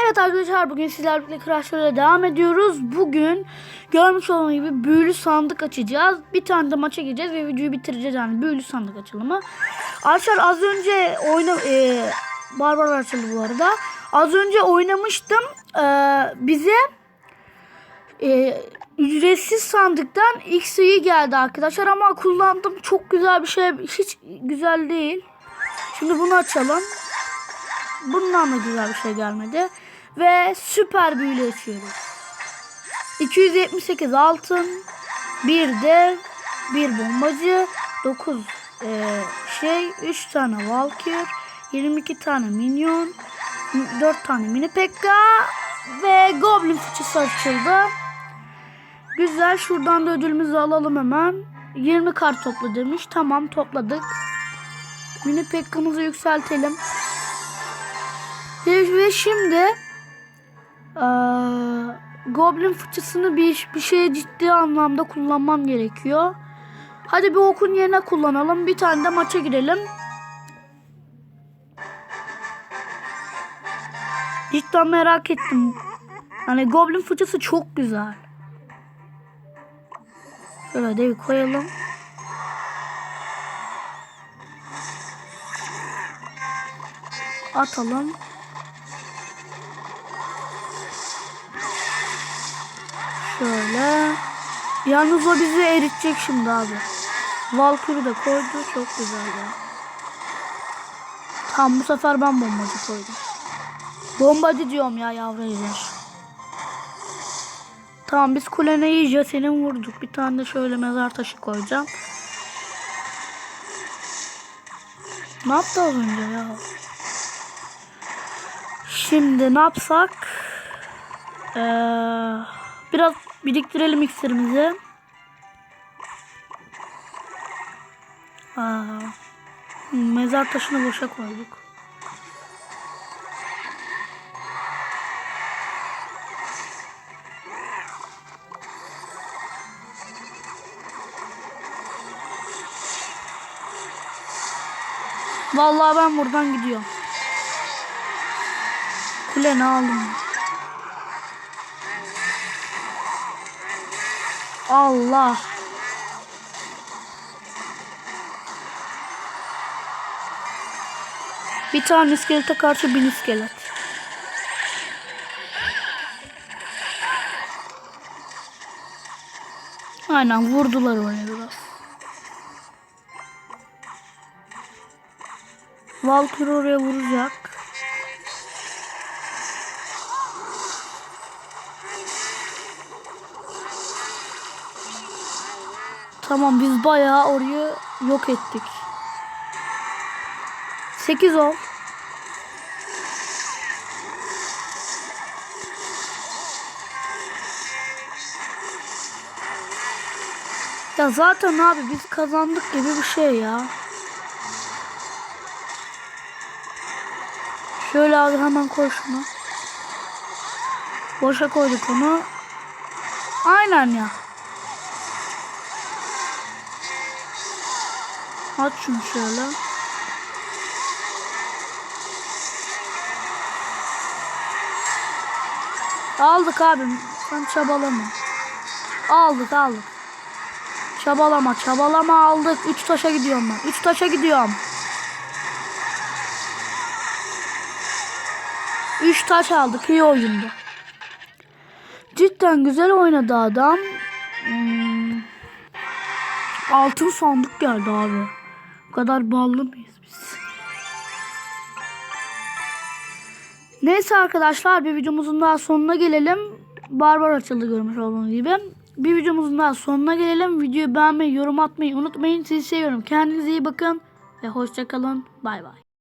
Evet arkadaşlar bugün sizlerle birlikte devam ediyoruz. Bugün görmüş olduğunuz gibi büyülü sandık açacağız. Bir tane de maça gireceğiz ve videoyu bitireceğiz yani büyülü sandık açılımı. Arkadaşlar az önce oyna e, Barbar açıldı bu arada. Az önce oynamıştım. E, bize e, ücretsiz sandıktan XI geldi arkadaşlar ama kullandım. Çok güzel bir şey. Hiç güzel değil. Şimdi bunu açalım. Bundan da güzel bir şey gelmedi. Ve süper büyülü açıyoruz. 278 altın. Bir de bir bombacı. 9 şey 3 tane valkür. 22 tane minyon. 4 tane mini pekka. Ve goblin fıçısı açıldı. Güzel. Şuradan da ödülümüzü alalım hemen. 20 kart topla demiş. Tamam topladık. Mini pekkamızı yükseltelim. Ve, şimdi eee, Goblin fıçısını bir, bir şeye ciddi anlamda kullanmam gerekiyor. Hadi bir okun yerine kullanalım. Bir tane de maça girelim. Cidden merak ettim. Hani Goblin fıçısı çok güzel. Şöyle de bir koyalım. Atalım. Şöyle. Yalnız o bizi eritecek şimdi abi. Valkürü de koydu. Çok güzel ya. Tam bu sefer ben bombacı koydum. Bombacı diyorum ya yavru ejder. Tamam biz kulene iyice senin vurduk. Bir tane de şöyle mezar taşı koyacağım. Ne yaptı az önce ya? Şimdi ne yapsak? Ee, biraz biriktirelim iksirimizi. Aa, mezar taşını boşa koyduk. Vallahi ben buradan gidiyorum. Kule ne aldım? Allah. Bir tane iskelete karşı bin iskelet. Aynen vurdular onu biraz. Valkyrie oraya vuracak. Tamam biz bayağı orayı yok ettik. 8 ol. Ya zaten abi biz kazandık gibi bir şey ya. Şöyle abi hemen koy şunu. Boşa koyduk onu. Aynen ya. At şunu şöyle. Aldık abim. Sen çabalama. Aldık aldık. Çabalama çabalama aldık. Üç taşa gidiyorum ben. Üç taşa gidiyorum. Üç taş aldık. iyi oyundu. Cidden güzel oynadı adam. Hmm. Altın sandık geldi abi. Bu kadar ballı mıyız biz? Neyse arkadaşlar bir videomuzun daha sonuna gelelim. Barbar açıldı görmüş olduğunuz gibi. Bir videomuzun daha sonuna gelelim. Videoyu beğenmeyi, yorum atmayı unutmayın. Sizi seviyorum. Kendinize iyi bakın ve hoşçakalın. Bay bay.